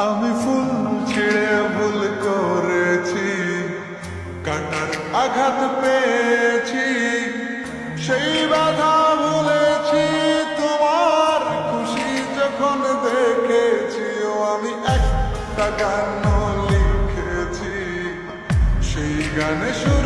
আমি ফুল ছিঁড়ে ভুল করেছি কাটার আঘাত পেয়েছি, সেই বাধা ভুলেছি, তোমার খুশি যখন দেখেছি, ও আমি একটা গান লিখেছি, সেই গানে শুনে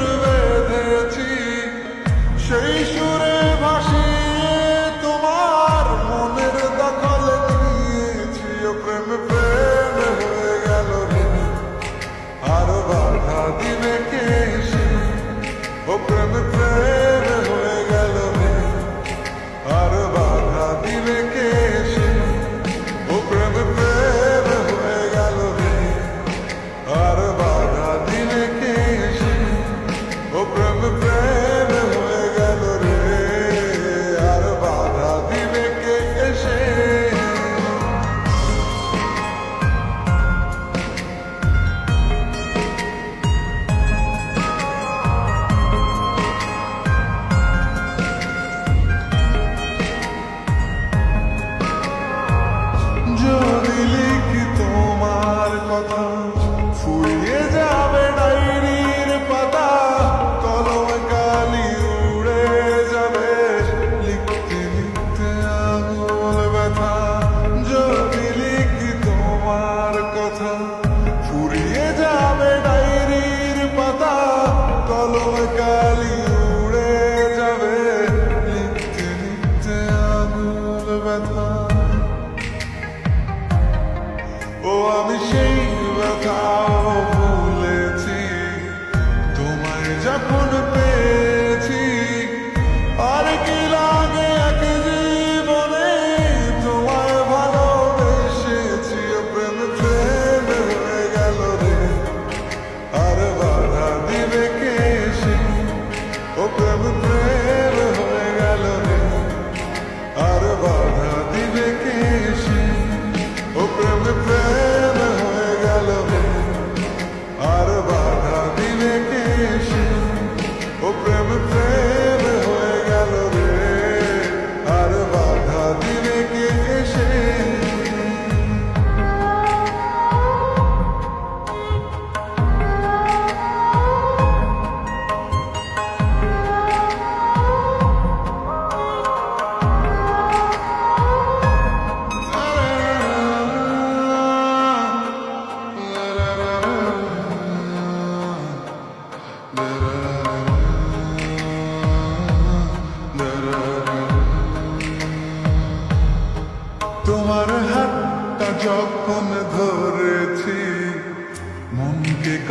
ও আমি সেই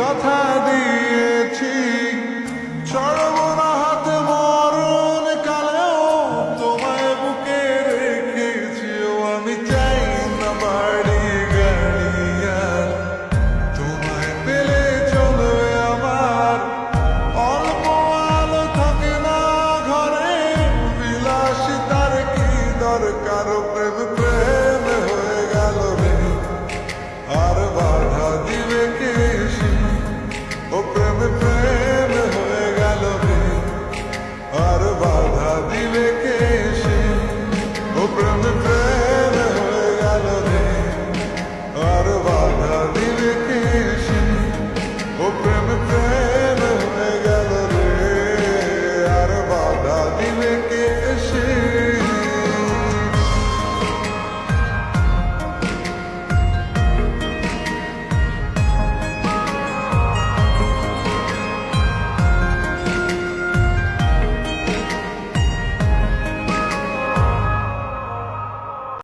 কথা দিয়েছি। চড়ব না হাতে মরণ কালেও তোমায় বুকে রেখেছি। আমি চাই না বাড়ি গাড়িয়ার তোমায় পেলে চলবে আমার। অল্প আলো থাকে না ঘরে। বিলাসী তার কি দরকার?